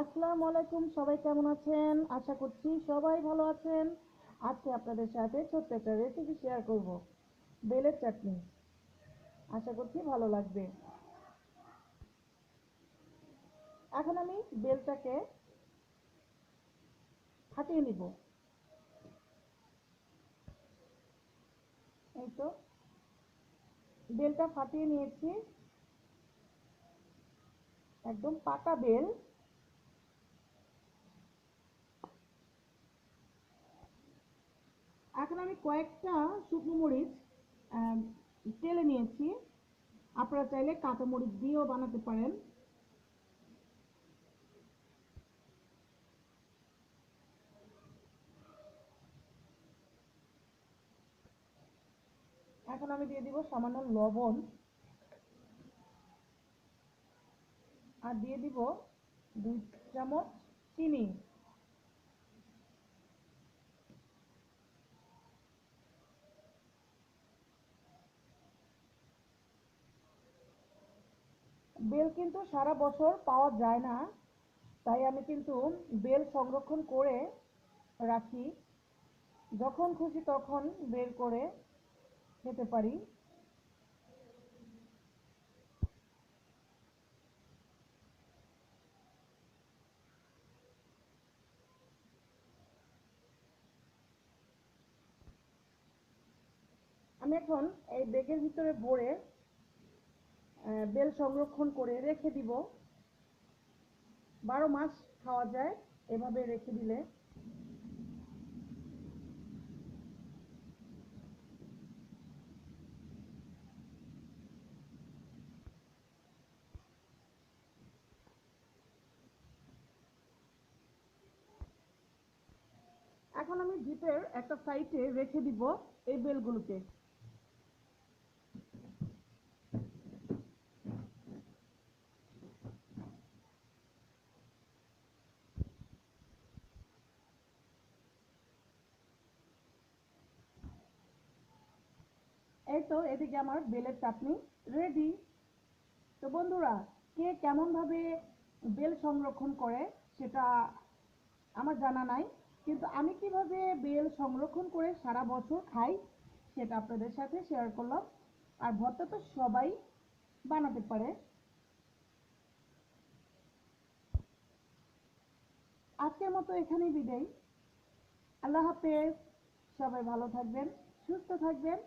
আসসালামু আলাইকুম, সবাই কেমন আছেন? আশা করছি সবাই ভালো আছেন। আজকে আপনাদের সাথে ছোট্ট একটা রেসিপি শেয়ার করব। বেলের চাটনি। আশা করছি ভালো লাগবে। এখন আমি বেলটাকে ফাটিয়ে নিব। এই তো, বেলটা ফাটিয়ে নিয়েছি। একদম পাকা বেল। এখন আমি কয়েকটা শুকনো মরিচ তেলে নিয়েছি। আপনারা চাইলে কাঁচা মরিচ দিয়েও বানাতে পারেন। এখন আমি দিয়ে দিব সামান্য লবণ। আর দিয়ে দিব দুই চামচ চিনি। বেল কিন্তু সারা বছর পাওয়া যায় না। তাই আমি কিন্তু বেল সংরক্ষণ করে রাখি। যখন খুশি তখন বের করে খেতে পারি। আমি এখন এই বেগের ভিতরে ভরে বেল সংরক্ষণ করে রেখে দিব। বারো মাস খাওয়া যায় এভাবে রেখে দিলে। এখন আমি জিপের একটা সাইটে রেখে দিব এই বেলগুলোকে। তো এদিকে আমার বেলের চাটনি রেডি তো বন্ধুরা, কে কেমন ভাবে বেল সংরক্ষণ করে সেটা আমার জানা নাই, কিন্তু আমি কীভাবে বেল সংরক্ষণ করে সারা বছর খাই সেটা আপনাদের সাথে শেয়ার করলাম। আর ভর্তা তো সবাই বানাতে পারে। আজকের মতো এখানেই বিদায়। আল্লাহ হাফেজ। সবাই ভালো থাকবেন, সুস্থ থাকবেন।